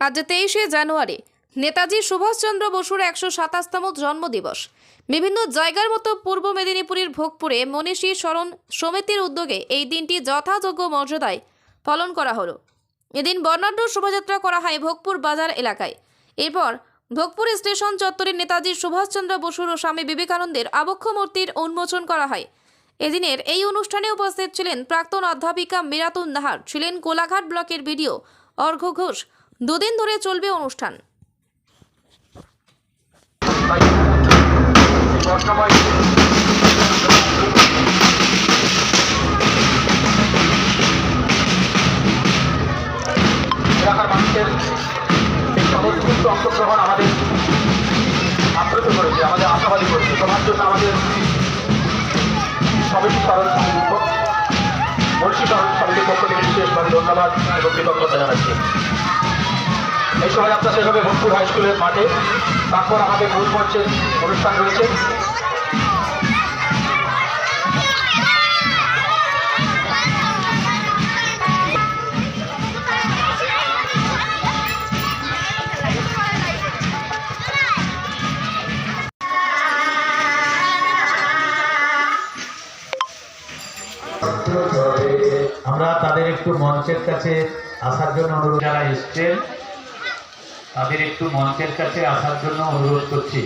আজ তেইশে জানুয়ারি, নেতাজি সুভাষচন্দ্র বসুর একশো সাতাশতম জন্মদিবস। বিভিন্ন জায়গার মতো পূর্ব মেদিনীপুরের ভোগপুরে মনীষী স্মরণ সমিতির উদ্যোগে এই দিনটি যথাযোগ্য মর্যাদায় পালন করা হলো। এদিন বর্ণাঢ্য শোভাযাত্রা করা হয় ভোগপুর বাজার এলাকায়। এরপর ভোগপুর স্টেশন চত্বরে নেতাজি সুভাষচন্দ্র বসুর ও স্বামী বিবেকানন্দের আবক্ষ মূর্তির উন্মোচন করা হয়। এদিনের এই অনুষ্ঠানে উপস্থিত ছিলেন প্রাক্তন অধ্যাপিকা মিরাতুন নাহার, ছিলেন কোলাঘাট ব্লকের বিডিও অর্ঘ্য ঘোষ দুদিন ধরে চলবে অনুষ্ঠান। মানুষের অংশগ্রহণ আমাদের আমাদের আশাবাদী করেছে। আমাদের ধন্যবাদ এবং কৃতজ্ঞতা জানাচ্ছি। এই শোভাযাত্রা শেষ হবে ভোজপুর হাই স্কুলের মাঠে তারপর আমাদের মূল মঞ্চের অনুষ্ঠান রয়েছে। আমরা তাদের একটু মঞ্চের কাছে আসার জন্য অনুরোধ যারা এসছেন তাদের একটু মঞ্চের কাছে আসার জন্য অনুরোধ করছি।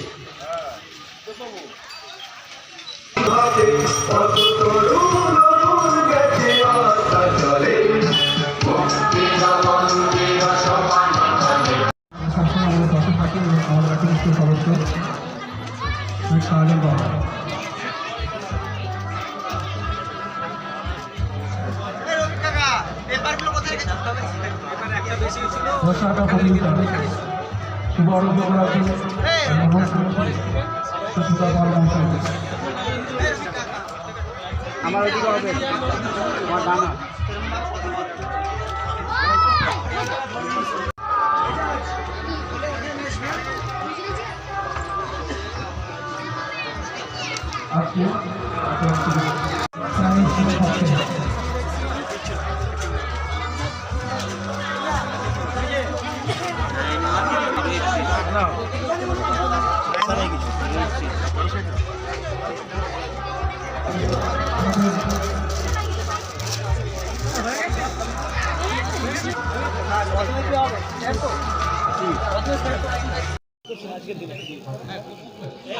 সবসময় আমাদের নমস্কার সুচিতা পাল মহাশয় আমার ওইদিকে হবে আমার ডানা আজকে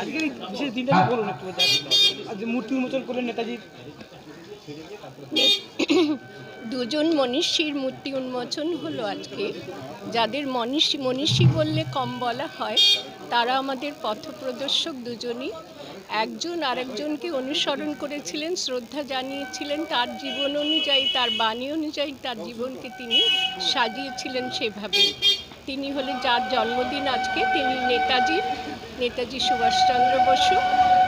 আজকের বিশেষ দিনটা বলুন একটু আজ মূর্তি উন্মোচন করলেন নেতাজির দুজন মনীষীর মূর্তি উন্মোচন হলো আজকে। যাদের মনীষী মনীষী বললে কম বলা হয় তারা আমাদের পথপ্রদর্শক দুজনই। একজন আরেকজনকে অনুসরণ করেছিলেন, শ্রদ্ধা জানিয়েছিলেন, তার জীবন অনুযায়ী, তার বাণী অনুযায়ী, তার জীবনকে তিনি সাজিয়েছিলেন সেভাবে তিনি হলেন, যার জন্মদিন আজকে, তিনি নেতাজি নেতাজি সুভাষচন্দ্র বসু।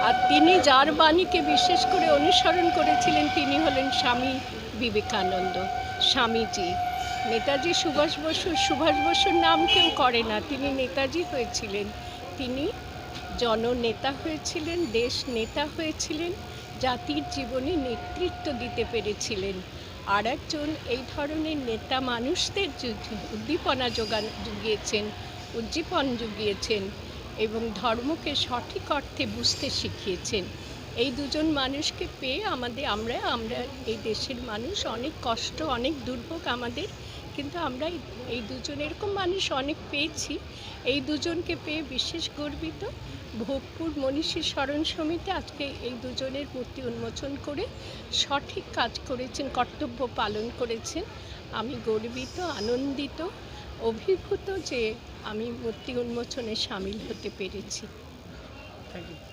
আর তিনি যার বাণীকে বিশেষ করে অনুসরণ করেছিলেন, তিনি হলেন স্বামী বিবেকানন্দ, স্বামীজি। নেতাজি সুভাষ বসু, সুভাষ বসুর নাম কেউ করে না, তিনি নেতাজি হয়েছিলেন। তিনি জননেতা হয়েছিলেন, দেশ নেতা হয়েছিলেন, জাতির জীবনে নেতৃত্ব দিতে পেরেছিলেন। আর একজন এই ধরনের নেতা মানুষদের উদ্দীপনা যোগান, জুগিয়েছেন, উজ্জীবন জুগিয়েছেন এবং ধর্মকে সঠিক অর্থে বুঝতে শিখিয়েছেন। এই দুজন মানুষকে পেয়ে আমাদের, আমরা আমরা এই দেশের মানুষ অনেক কষ্ট, অনেক দুর্ভোগ আমাদের, কিন্তু আমরা এই- দুজন, এরকম মানুষ অনেক পেয়েছি। এই দুজনকে পেয়ে বিশেষ গর্বিত। ভোগপুর মনীষী স্মরণ সমিতি আজকে এই দুজনের মূর্তি উন্মোচন করে সঠিক কাজ করেছেন, কর্তব্য পালন করেছেন। আমি গর্বিত, আনন্দিত, অভিভূত যে আমি মূর্তি উন্মোচনে সামিল হতে পেরেছি। Thank you